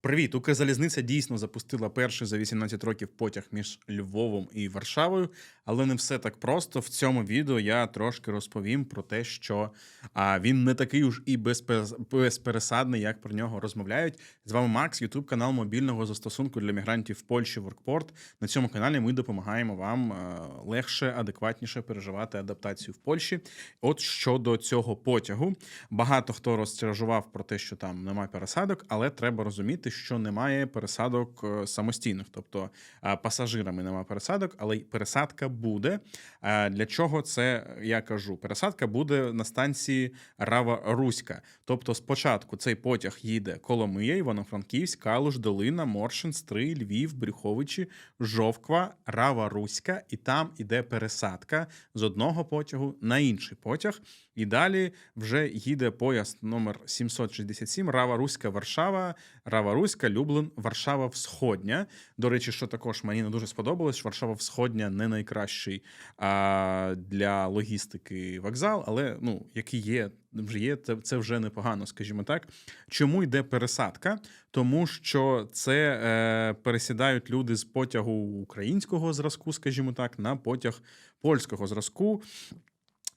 Привіт! Укрзалізниця дійсно запустила перший за 18 років потяг між Львовом і Варшавою, але не все так просто. В цьому відео я трошки розповім про те, що а, він не такий уж і безпе- безпересадний, як про нього розмовляють. З вами Макс, Ютуб канал мобільного застосунку для мігрантів в Польщі Воркпорт. На цьому каналі ми допомагаємо вам е, легше, адекватніше переживати адаптацію в Польщі. От щодо цього потягу, багато хто розтяжував про те, що там немає пересадок, але треба розуміти, що немає пересадок е, самостійних, тобто е, пасажирами немає пересадок, але пересадка буде. Е, Для чого це я кажу? Пересадка буде на станції Рава Руська. Тобто, спочатку цей потяг їде Коломия, Івано-Франківськ, Калуш, Долина, Моршин, Стрий, Львів, Брюховичі, Жовква, Рава Руська, і там іде пересадка з одного потягу на інший потяг. І далі вже їде поїзд номер 767 Рава Руська, Варшава, Рава Руська, Люблин, Варшава Всходня. До речі, що також мені не дуже сподобалось, Варшава Всходня не найкращий а, для логістики вокзал, але ну, який є, вже є, це вже непогано, скажімо так. Чому йде пересадка? Тому що це е, пересідають люди з потягу українського зразку, скажімо так, на потяг польського зразку.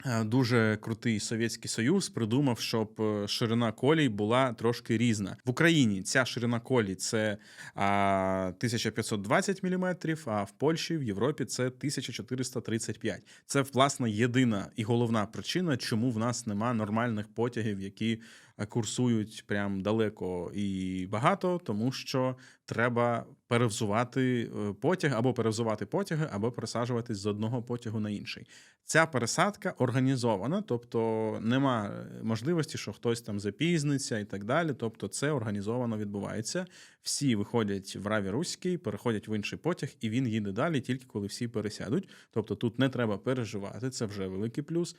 Е, Дуже крутий Совєтський Союз придумав, щоб е, ширина колій була трошки різна. В Україні ця ширина колій це а, 1520 мм, а в Польщі, в Європі це 1435. Це власне єдина і головна причина, чому в нас нема нормальних потягів, які курсують прям далеко і багато, тому що треба перевзувати е, потяг або перевзувати потяги, або пересаджуватись з одного потягу на інший. Ця пересадка організована, тобто нема можливості, що хтось там запізниться і так далі. Тобто, це організовано відбувається. Всі виходять в Раві Руський, переходять в інший потяг, і він їде далі, тільки коли всі пересядуть. Тобто тут не треба переживати, це вже великий плюс.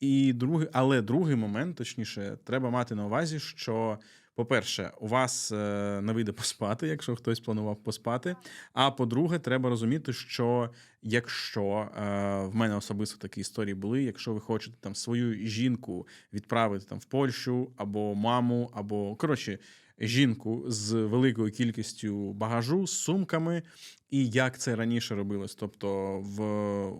І другий, але другий момент, точніше, треба мати на увазі, що. По-перше, у вас е, не вийде поспати, якщо хтось планував поспати. А по-друге, треба розуміти, що якщо е, в мене особисто такі історії були, якщо ви хочете там свою жінку відправити там в Польщу або маму, або коротше, жінку з великою кількістю багажу, з сумками, і як це раніше робилось, тобто в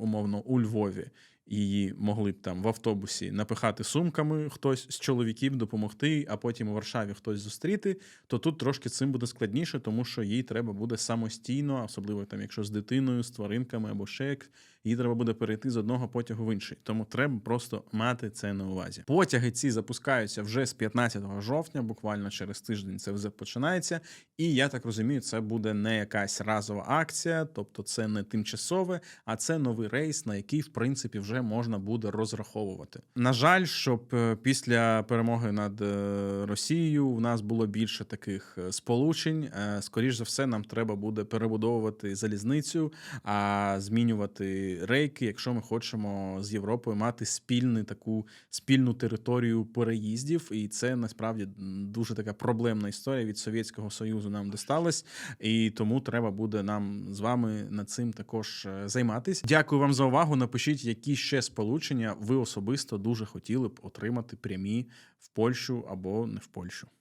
умовно у Львові її могли б там в автобусі напихати сумками хтось з чоловіків допомогти, а потім у Варшаві хтось зустріти, то тут трошки цим буде складніше, тому що їй треба буде самостійно, особливо там, якщо з дитиною, з тваринками або ще як, їй треба буде перейти з одного потягу в інший. Тому треба просто мати це на увазі. Потяги ці запускаються вже з 15 жовтня, буквально через тиждень це вже починається. І я так розумію, це буде не якась разова акція, тобто це не тимчасове, а це новий рейс, на який в принципі вже можна буде розраховувати. На жаль, щоб е, після перемоги над е, Росією в нас було більше таких е, сполучень. Скоріш за все, нам треба буде перебудовувати залізницю, а змінювати рейки, якщо ми хочемо з Європою мати спільну таку спільну територію переїздів. І це насправді дуже така проблемна історія від Совєтського Союзу нам досталась, і тому треба буде нам з вами над цим також е, займатись. Дякую вам за увагу. Напишіть, які ще сполучення ви особисто дуже хотіли б отримати прямі в Польщу або не в Польщу.